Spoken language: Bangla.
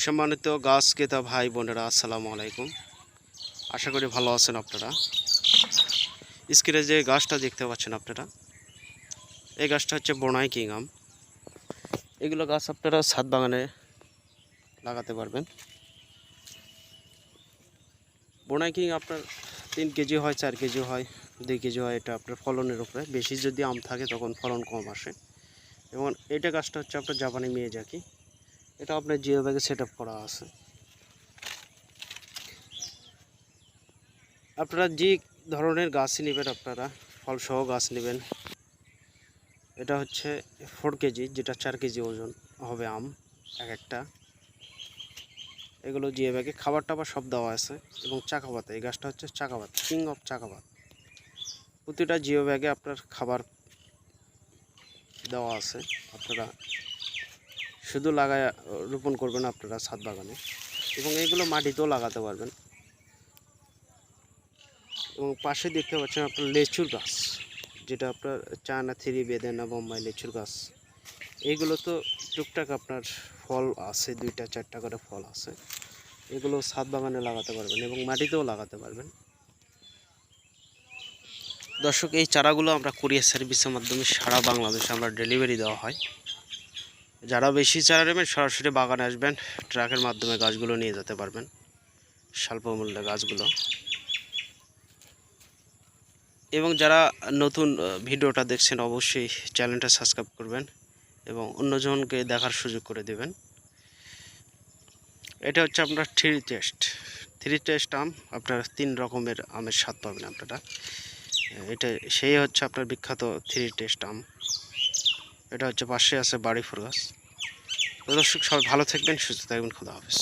সম্মানিত গাছ ক্রেতা ভাই বোনেরা, আসসালামু আলাইকুম। আশা করি ভালো আছেন আপনারা। স্ক্রিনে যে গাছটা দেখতে পাচ্ছেন আপনারা, এই গাছটা হচ্ছে বোনাই কিং আম। এগুলো গাছ আপনারা ছাদ বাগানে লাগাতে পারবেন। বোনাই কিং আপনার তিন কেজি হয়, চার কেজি হয়, দুই কেজি হয়, এটা আপনার ফলনের উপরে। বেশি যদি আম থাকে তখন ফলন কম আসে। এবং এটা গাছটা হচ্ছে আপনার জাপানি মেয়েজাকি এটা আপনার জিও ব্যাগে সেট করা আছে। আপনারা যে ধরনের গাছই নেবেন আপনারা, ফলসহ গাছ নেবেন, এটা হচ্ছে ফোর কেজি, যেটা চার কেজি ওজন হবে আম, এক একটা। এগুলো জিও ব্যাগে খাবার টাবার সব দেওয়া আছে এবং চাকাপাতা, এই গাছটা হচ্ছে চাকাপাত কিং অফ চাকাপাত। প্রতিটা জিও ব্যাগে আপনার খাবার দেওয়া আছে, আপনারা শুধু লাগায়, রোপণ করবেন আপনারা ছাদ বাগানে। এবং এইগুলো মাটিতেও লাগাতে পারবেন। এবং পাশে দেখতে পাচ্ছেন আপনার লেচুর গাছ, যেটা আপনার চায়না থ্রি বেদেনা বোম্বাই লেচুর গাছ। এইগুলো তো টুকটাক আপনার ফল আছে, দুইটা চারটা করে ফল আছে। এগুলো ছাদ বাগানে লাগাতে পারবেন এবং মাটিতেও লাগাতে পারবেন। দর্শক, এই চারাগুলো আমরা কুরিয়ার সার্ভিসের মাধ্যমে সারা বাংলাদেশে আমরা ডেলিভারি দেওয়া হয়। যারা বেশি চারা নেবেন, সরাসরি বাগানে আসবেন, ট্রাকের মাধ্যমে গাছগুলো নিয়ে যেতে পারবেন স্বল্প মূল্যে গাছগুলো। এবং যারা নতুন ভিডিওটা দেখছেন, অবশ্যই চ্যানেলটা সাবস্ক্রাইব করবেন এবং অন্যজনকে দেখার সুযোগ করে দেবেন। এটা হচ্ছে আপনার থ্রি টেস্ট। থ্রি টেস্ট আম, আপনার তিন রকমের আমের স্বাদ পাবেন আপনারা। এটা, সেই হচ্ছে আপনার বিখ্যাত থ্রি টেস্ট আম। এটা হচ্ছে পাশে আছে বাড়ি ফুরগাছ দর্শক সবাই ভালো থাকবেন সুস্থ থাকবেন খোদা হাফেজ।